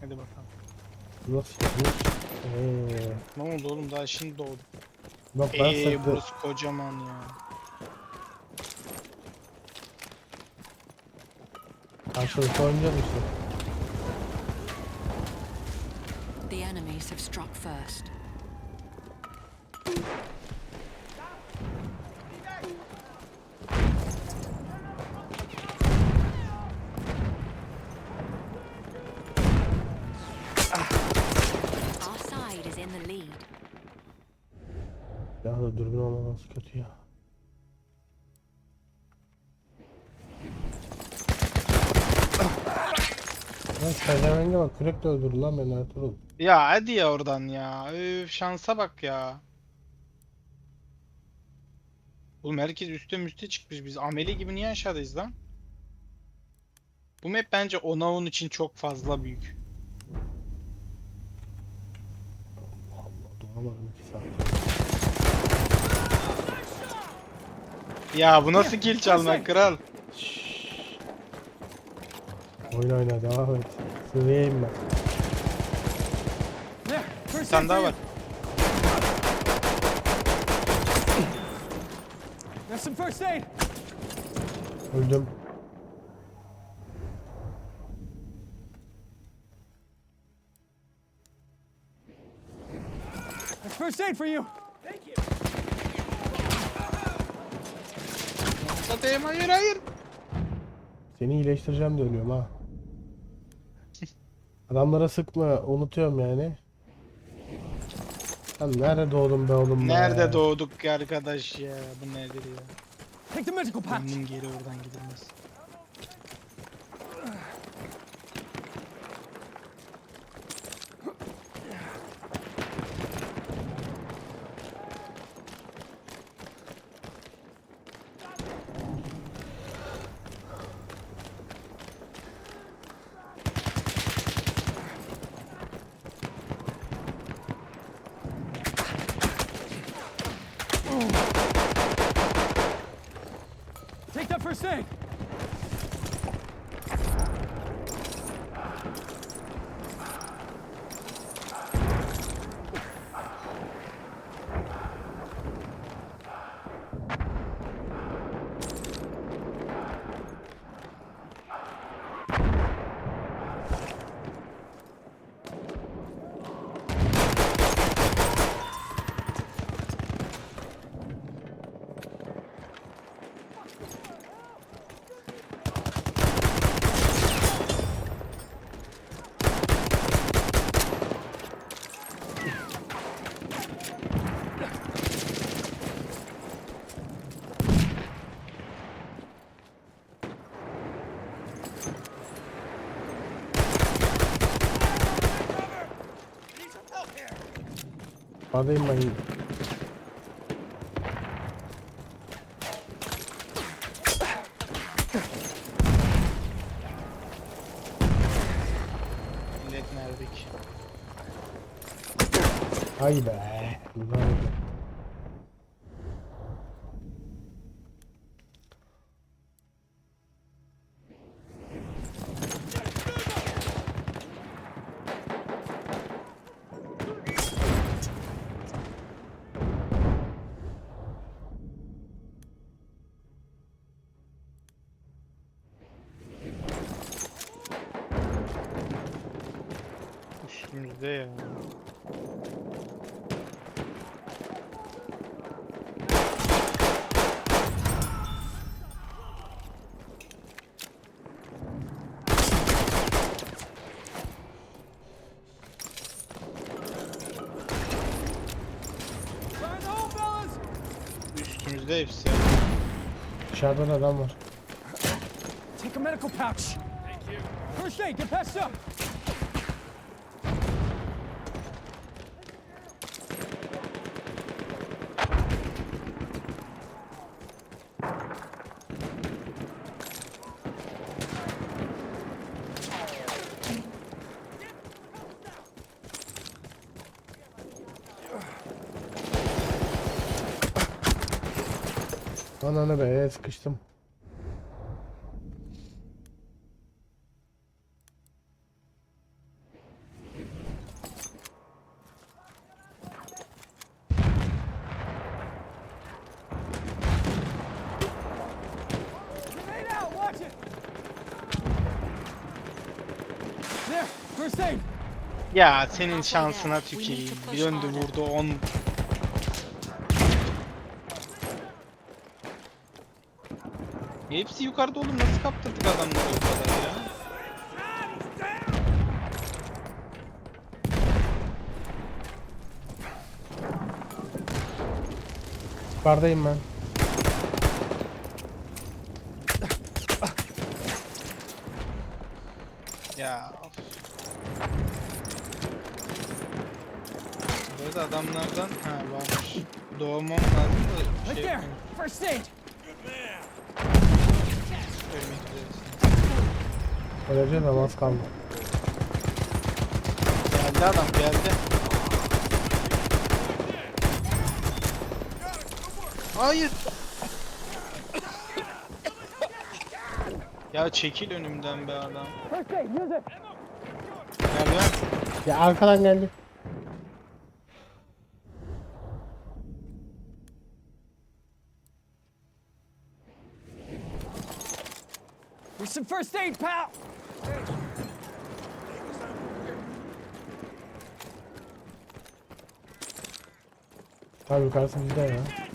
Hadi bakalım. Nasıl çıkmış? Eee. Ne oldu oğlum daha şimdi doğdu. Bak ben Eee saklı. burası kocaman ya. Karşılıklı oynayacağız işte. The enemies have struck first. Olmaması kötü ya. Lan pezevenge bak kürek de öldürdü lan beni Ertuğrul. Ya hadi ya oradan ya. Öf şansa bak ya. Oğlum herkes üste müste çıkmış. Biz ameli gibi niye aşağıdayız lan? Bu map bence ona on için çok fazla büyük. Allah doğamadım iki saat. Ya bu nasıl kill çalmak kral? Oyna oyna devam et. Sığıyayım ben. Bir tane daha var. you. There's some first aid. Öldüm. There's first aid for you. Satayım hayır hayır. Seni iyileştireceğim diye ölüyorum ha. Adamlara sıkma unutuyorum yani. Sen nerede doğdun be oğlum be? Nerede doğduk ya arkadaş ya? Bu nedir ya? Take the medical pouch. Benim geri oradan gidilmez. Take Adayım ben. Millet neredik? Ay be. Güzel. Üstümüzde ya. Üstümüzde hepsi. ya. Dışarıda da adam var. Take a medical pouch. Thank you. First aid. Get patched up. Ananı be sıkıştım. Ya senin şansına tükeyim. Bir döndü vurdu 10 Hepsi yukarıda oğlum nasıl kaptırdık adamları o kadar ya? Yukarıdayım ben. Ya. of. Burada adamlardan ha varmış. Doğmam lazım da Right şey there. yapmayayım, First aid. Ölmek üzeresin. Öleceğiz ama az kaldı. Geldi adam geldi. Hayır. Ya çekil önümden be adam. Gel gel. Ya arkadan geldi. Here's some first aid, pal. Abi yukarısı bizde ya.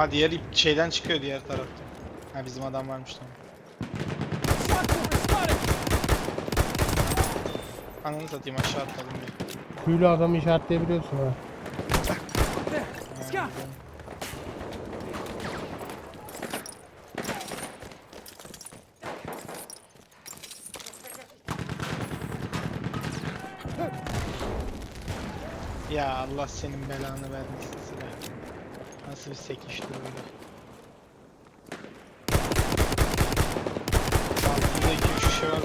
Ha diğer ip şeyden çıkıyor diğer tarafta. Ha bizim adam varmış tamam. Ananı satayım aşağı atladım bir. Tüylü adamı işaretleyebiliyorsun ha. Ya Allah senin belanı vermesin. Nasıl bir sekiştir böyle. Altında iki üç şişe var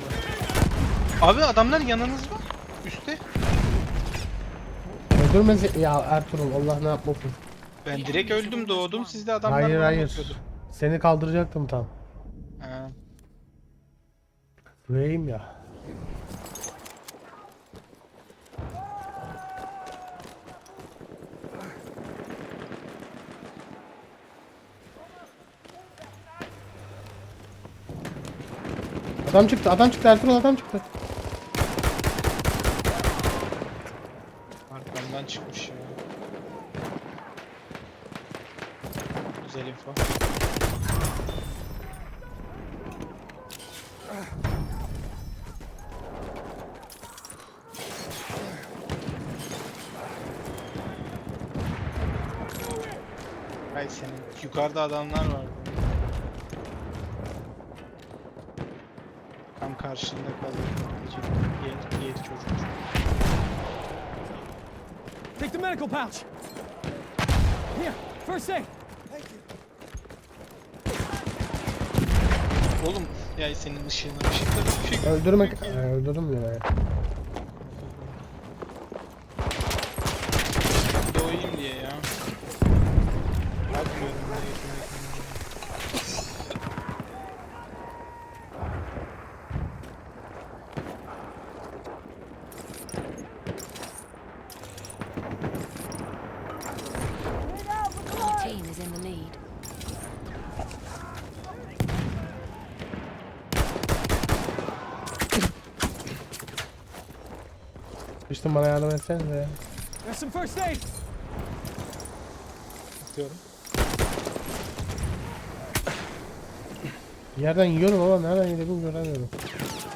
bu. Abi adamlar yanınızda. Üste. Öldürmesi... Ya Ertuğrul Allah ne yapmasın. Ben direkt öldüm doğdum sizde adamlar Hayır bana hayır. bakıyordu. Seni kaldıracaktım tam. Ha. Süreyim ya. Adam çıktı, adam çıktı, Ertuğrul adam çıktı. Arkamdan çıkmış ya. Güzel info. Hay senin. Yukarıda adamlar var. Tam karşında kalıyor. Diğer, diğer çocuk. Take the medical pouch. Here, first aid. Oğlum ya senin ışığına ışıkları bir şey Öldürmek... Öldürdüm ya. Sıçtım bana yardım etsenize. Atıyorum. Yerden yiyorum ama nereden yediğimi göremiyorum.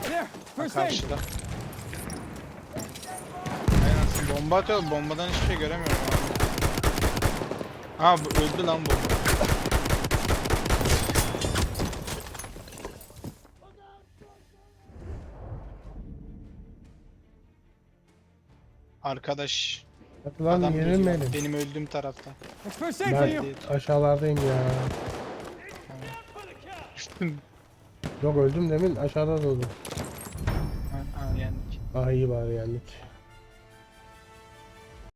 There, first aid. Karşıda. Aynen bomba atıyor bombadan hiçbir şey göremiyorum abi. Ha bu öldü lan bomba. Arkadaş Hadi lan adam beni. Benim öldüğüm tarafta. Ben aşağılardayım ya. Yok öldüm demin aşağıda doğdum. ha, ha, yendik. Ah iyi bari yendik.